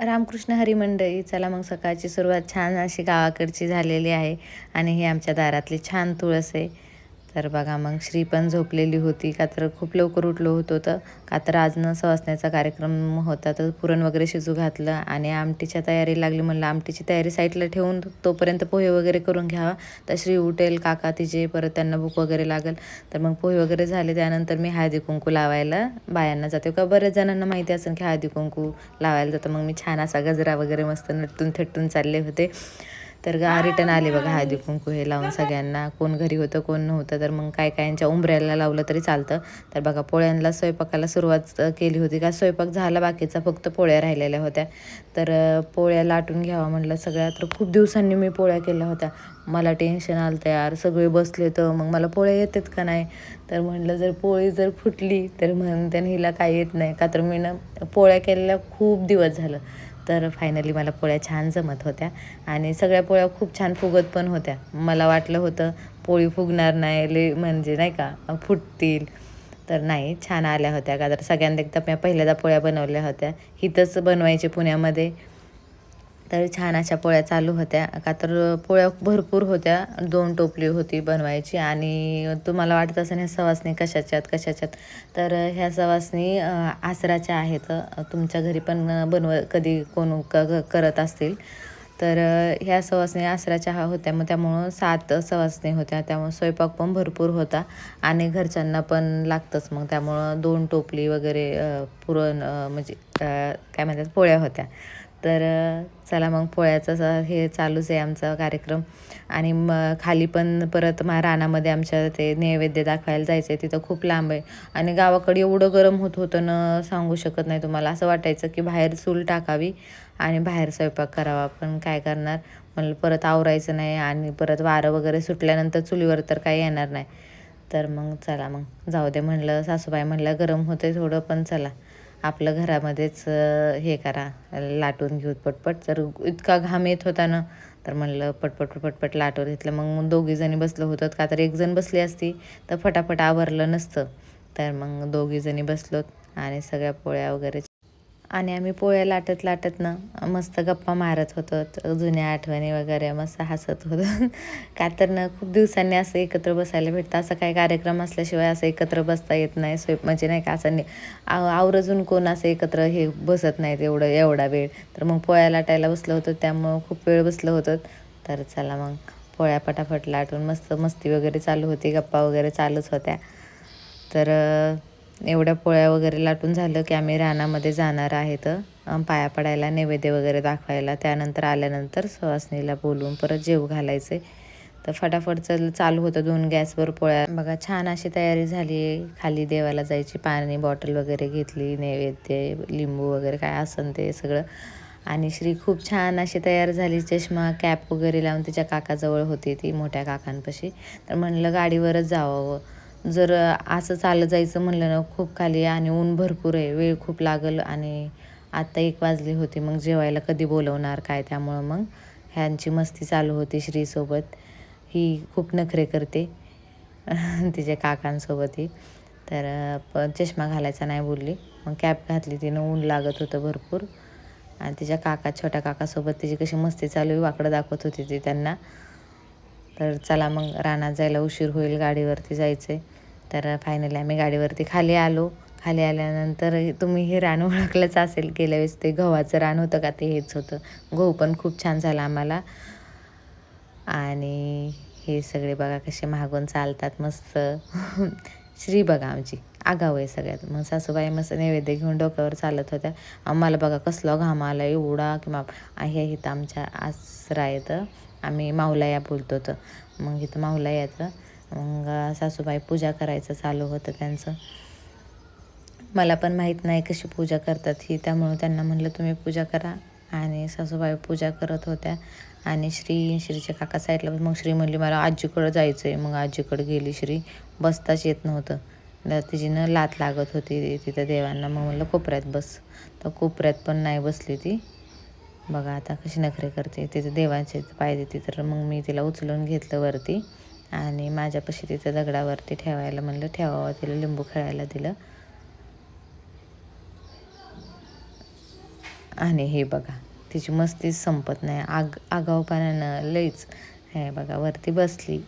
रामकृष्ण हरी मंडळी चला मग सकाळची सुरुवात छान अशी गावाकडची झालेली आहे आणि ही आमच्या दारातली छान तुळस आहे. तर बघा मग श्री पण झोपलेली होती. का तर खूप लवकर उठलो होतो तर का तर आज न सवासण्याचा कार्यक्रम होता तर पुरण वगैरे शिजू घातलं आणि आमटीच्या तयारी लागली. म्हणलं आमटीची तयारी साईडला ठेवून तोपर्यंत पोहे वगैरे करून घ्यावा. तर श्री उठेल काका तिचे परत त्यांना भूक वगैरे लागेल. तर मग पोहे वगैरे झाले. त्यानंतर मी हळदी कुंकू लावायला बायांना जाते. का बऱ्याच जणांना माहिती असेल की हळदी कुंकू लावायला जातं. मग मी छान असा गजरा वगैरे मस्त नटून थटून चालले होते. तर गा रिटर्न आले बघा हळदी कुंकू हे लावून सगळ्यांना. कोण घरी होतं कोण नव्हतं तर मग काय कायांच्या उंबऱ्याला लावलं तरी चालतं. तर बघा पोळ्यांना स्वयंपाकाला सुरुवात केली होती का स्वयंपाक झाला बाकीचा फक्त पोळ्या राहिलेल्या होत्या. तर पोळ्या लाटून घ्यावा म्हटलं सगळ्या. तर खूप दिवसांनी मी पोळ्या केल्या होत्या. मला टेन्शन आलं यार सगळे बसले तर मग मला पोळ्या येतात का नाही? तर म्हटलं जर पोळी जर फुटली तर म्हणून म्हणते हिला काय येत नाही. का तर मी ना पोळ्या केलेल्या खूप दिवस झालं. तर फायनली मला पोळ्या छान जमत होत्या. आणि सगळ्या पोळ्या खूप छान फुगत पण होत्या. मला वाटलं होतं पोळी फुगणार नाही ले म्हणजे नाही का फुटतील. तर नाही छान आल्या होत्या. का तर सगळ्यांना एकदा मी पहिल्यांदा पोळ्या बनवल्या होत्या. हिथंच बनवायचे पुण्यामध्ये. तर छान अशा पोळ्या चालू होत्या. का तर पोळ्या भरपूर होत्या. दोन टोपली होती बनवायची आणि तुम्हाला वाटत असेल ह्या सवासणी कशाच्यात कशाच्यात? तर ह्या सवासणी आसराच्या आहेत. तुमच्या घरी पण बनव कधी कोण क करत असतील. तर ह्या सवासणी आसराच्या हा होत्या. मग त्यामुळं सात सवासणी होत्या. त्यामुळं स्वयंपाक पण भरपूर होता आणि घरच्यांना पण लागतंच. मग त्यामुळं दोन टोपली वगैरे पुरण म्हणजे काय म्हणतात पोळ्या होत्या. तर चला मग पोळ्याचं हे चालूच आहे आमचा कार्यक्रम. आणि मग खाली पण परत मा रानामध्ये आमच्या ते नैवेद्य दाखवायला जायचं आहे तिथं खूप लांब आहे. आणि गावाकडे एवढं गरम होत होतं न सांगू शकत नाही तुम्हाला. असं वाटायचं की बाहेर चूल टाकावी आणि बाहेर स्वयंपाक करावा. पण काय करणार? म्हणलं परत आवरायचं नाही आणि परत वारं वगैरे सुटल्यानंतर चुलीवर तर काही येणार नाही. तर मग चला मग जाऊ दे म्हणलं सासूबाई म्हणलं गरम होते थोडं पण चला. आपलं घरामध्येच हे करा लाटून घेऊ पटपट. तर इतका घाम येत होता ना तर म्हणलं पटपट पटपट लाटून घेतलं. मग दोघीजणी बसलं होतं का तर एकजण बसली असती तर फटाफट आवरलं नसतं. तर मग दोघीजणी बसलोत आणि सगळ्या पोळ्या वगैरे आणि आम्ही पोळ्या लाटत लाटत ना मस्त गप्पा मारत होतो जुन्या आठवणी वगैरे मस्त हसत होतो. का तर ना खूप दिवसांनी असं एकत्र बसायला भेटतं. असं काही कार्यक्रम असल्याशिवाय असं एकत्र बसता येत नाही. स्वयं म्हणजे नाही का असं आवरजून कोण असं एकत्र हे बसत नाहीत एवढं एवढा वेळ. तर मग पोळ्या लाटायला बसलं होतं त्यामुळं खूप वेळ बसलं होतं. तर चला मग पोळ्या पटापट लाटून मस्त मस्ती वगैरे चालू होती गप्पा वगैरे चालूच होत्या. तर एवढ्या पोळ्या वगैरे लाटून झालं की आम्ही रानामध्ये जाणार आहेत. पाया पडायला नैवेद्य वगैरे दाखवायला. त्यानंतर आल्यानंतर सुवासनीला बोलवून परत जेव घालायचे. तर फटाफट चल चालू होतं दोन गॅसवर पोळ्या. बघा छान अशी तयारी झाली आहे. खाली देवाला जायची पाणी बॉटल वगैरे घेतली नैवेद्य लिंबू वगैरे काय असन ते सगळं. आणि श्री खूप छान अशी तयार झाली. चष्मा कॅप वगैरे लावून तिच्या काकाजवळ होती ती मोठ्या काकांपाशी. तर म्हणलं गाडीवरच जावं. जर असं चालत जायचं म्हणलं ना खूप खाली आणि ऊन भरपूर आहे वेळ खूप लागल आणि आत्ता एक वाजली होती मग जेवायला कधी बोलवणार काय त्यामुळं मग? ह्यांची मस्ती चालू होती श्रीसोबत. ही खूप नखरे करते तिच्या काकांसोबत ही. तर प चष्मा घालायचा नाही बोलली. मग कॅप घातली तिनं ऊन लागत होतं भरपूर. आणि तिच्या काका छोट्या काकासोबत तिची कशी मस्ती चालू आहे वाकडं दाखवत होती ती त्यांना. तर चला मग रानात जायला उशीर होईल गाडीवरती जायचं आहे तर फायनली आम्ही गाडीवरती खाली आलो. खाली आल्यानंतर तुम्ही हे रान ओळखलंच असेल गेल्या वेळेस ते गव्हाचं रान होतं का ते हेच होतं. गहू पण खूप छान झाला आम्हाला. आणि हे सगळे बघा कसे मागून चालतात मस्त. श्री बघा आमची आगाव आहे सगळ्यात. मग सासूबाई मस्त नैवेद्य घेऊन डोक्यावर चालत होत्या. आम्हाला बघा कसला घाम आला एवढा किंवा आहे इथं आमच्या आसरा येतं आम्ही माऊलाया बोलतो तर मग इथं माऊलायाचं मग सासूबाई पूजा करायचं चालू होतं त्यांचं. मला पण माहीत नाही कशी पूजा करतात ही त्यामुळं त्यांना म्हणलं तुम्ही पूजा करा. आणि सासूबाई पूजा करत होत्या. आणि श्री श्रीच्या काका साईडला मग श्री म्हणली मला आजीकडं जायचं आहे मग आजीकडं गेली श्री बसताच येत नव्हतं. तिची लात लागत होती तिथं देवांना. मग म्हणलं कोपऱ्यात बस. तर कोपऱ्यात पण नाही बसली ती. बघा आता कशी नखरे करते तिथं देवाचे पाय देते तर मग मी तिला उचलून घेतलं वरती आणि माझ्यापाशी तिथं दगडावरती ठेवायला म्हणलं ठेवावं तिला लिंबू खेळायला दिलं. आणि हे बघा तिची मस्तीच संपत नाही आग आगाऊपणानं लईच हे बघा वरती बसली.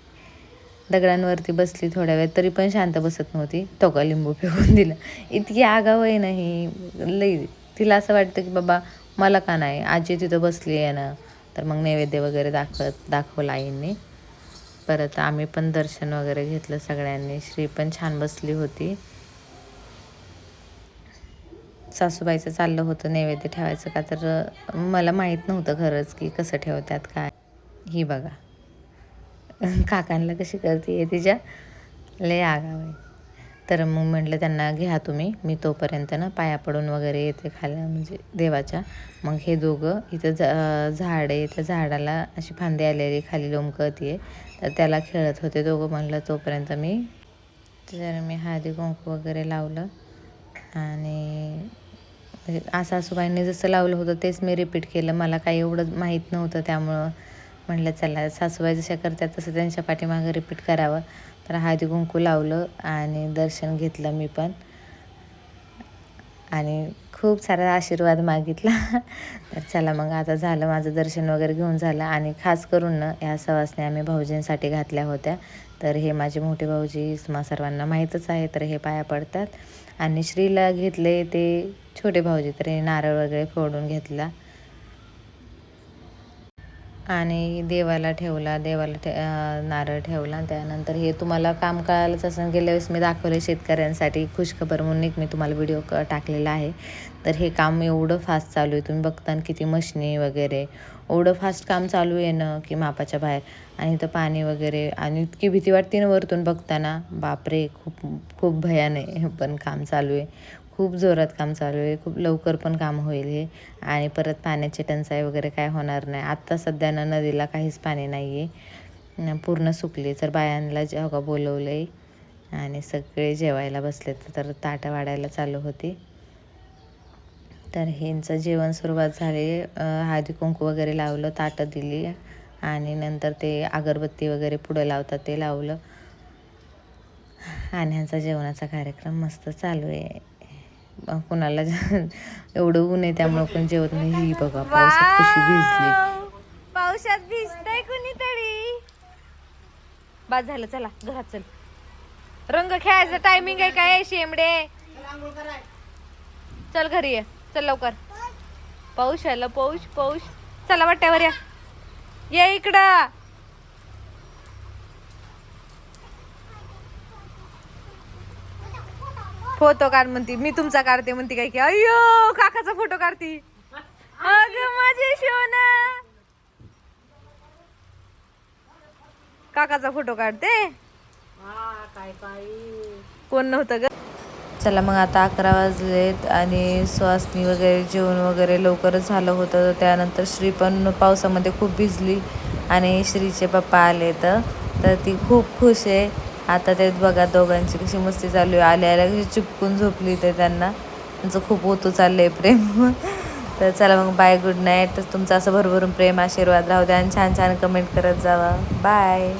दगडांवरती बसली थोड्या वेळ तरी पण शांत बसत नव्हती. तो का लिंबू फेकून दिला. इतकी आगाव आहे ना ही लई. तिला असं वाटतं की बाबा मला का नाही? आजी तिथं बसली आहे ना तर मग नैवेद्य वगैरे दाखवत दाखवला आईंनी. परत आम्ही पण दर्शन वगैरे घेतलं सगळ्यांनी. श्री पण छान बसली होती. सासूबाईचं चाललं होतं नैवेद्य ठेवायचं का तर मला माहीत नव्हतं खरंच की कसं ठेवतात काय. ही बघा. काकांना कशी करते तिच्या? लय आगाव आहे. तर मग म्हटलं त्यांना घ्या तुम्ही मी तोपर्यंत ना पाया पडून वगैरे येते खाल्या म्हणजे देवाच्या. मग हे दोघं इथं झा झाड आहे इथं झाडाला अशी फांदी आलेली खाली लोमकत आहे. तर त्याला खेळत होते दोघं म्हणलं तोपर्यंत मी तर मी हळदी कुंकू वगैरे लावलं. आणि म्हणजे सासूबाईंनी जसं लावलं होतं तेच मी रिपीट केलं. मला काही एवढं माहीत नव्हतं त्यामुळं. म्हटलं चला सासूबाई जशा करतात तसं त्यांच्या पाठीमागं रिपीट करावं. तर हळदी कुंकू लावलं आणि दर्शन घेतलं मी पण. आणि खूप सारा आशीर्वाद मागितला. तर चला मग आता झालं माझं दर्शन वगैरे घेऊन झालं. आणि खास करून ना ह्या सवासने आम्ही भाऊजींसाठी घातल्या होत्या. तर हे माझे मोठे भाऊजी मा सर्वांना माहीतच आहे तर हे पाया पडतात. आणि श्रीला घेतले ते छोटे भाऊजी तर हे नारळ वगैरे फोडून घेतला. आणि देवाला ठेवला देवाला ठे नारळ ठेवला त्यानंतर हे तुम्हाला काम कळालंच असं गेल्या वेळेस मी दाखवले शेतकऱ्यांसाठी खुशखबर म्हणून एक मी तुम्हाला व्हिडिओ क टाकलेला आहे. तर हे काम एवढं फास्ट चालू आहे. तुम्ही बघता किती मशनी वगैरे एवढं फास्ट काम चालू आहे ना की मापाच्या बाहेर. आणि इथं पाणी वगैरे आणि इतकी भीती वाटते ना वरतून बघताना. बापरे खूप खूप भयान आहे पण काम चालू आहे. खूप जोरात काम चालू आहे खूप लवकर पण काम होईल हे. आणि परत पाण्याची टंचाई वगैरे काय होणार नाही. आत्ता सध्या नदीला काहीच पाणी नाही आहे पूर्ण सुकली. तर बायांना जेव्हा बोलवलं आहे आणि सगळे जेवायला बसले तर ताटं वाढायला चालू होती. तर ह्यांचं जेवण सुरुवात झाली. हळदी कुंकू वगैरे लावलं ताटं दिली. आणि नंतर ते अगरबत्ती वगैरे पुढं लावतात ते लावलं. आणि ह्यांचा जेवणाचा कार्यक्रम मस्त चालू आहे. कुणाला एवढं ऊन आहे त्यामुळं पण जेवत नाही. ही बघा पावसात कशी भिजली. पावसात भिजतय कुणीतरी. बाद झालं चला घरात चल. रंग खेळायचं टायमिंग आहे काय शेमडे चल घरी ये चल लवकर. पाऊस आला पाऊस पाऊस. चला वाट्यावर या. ये इकडं. फोटो काढ म्हणती मी तुमचा काढते म्हणती काय की अय्यो काकाचा फोटो काढती. अग माझे शोना काकाचा फोटो काढते. कोण नव्हतं ग? चला मग आता अकरा वाजलेत आणि सुवासनी वगैरे जेवण वगैरे लवकरच झालं होतं त्यानंतर श्री पण पावसामध्ये खूप भिजली आणि श्रीचे पप्पा आले तर तर ती खूप खुश आहे. आता ते बघा दोघांची कशी मस्ती चालू आहे. आल्या आल्या कशी चिपकून झोपली ते त्यांना. त्यांचं खूप होतो चाललं आहे प्रेम. तर चला मग बाय गुड नाईट तर तुमचं असं भरभरून प्रेम आशीर्वाद राहू द्या आणि छान छान कमेंट करत जावा. बाय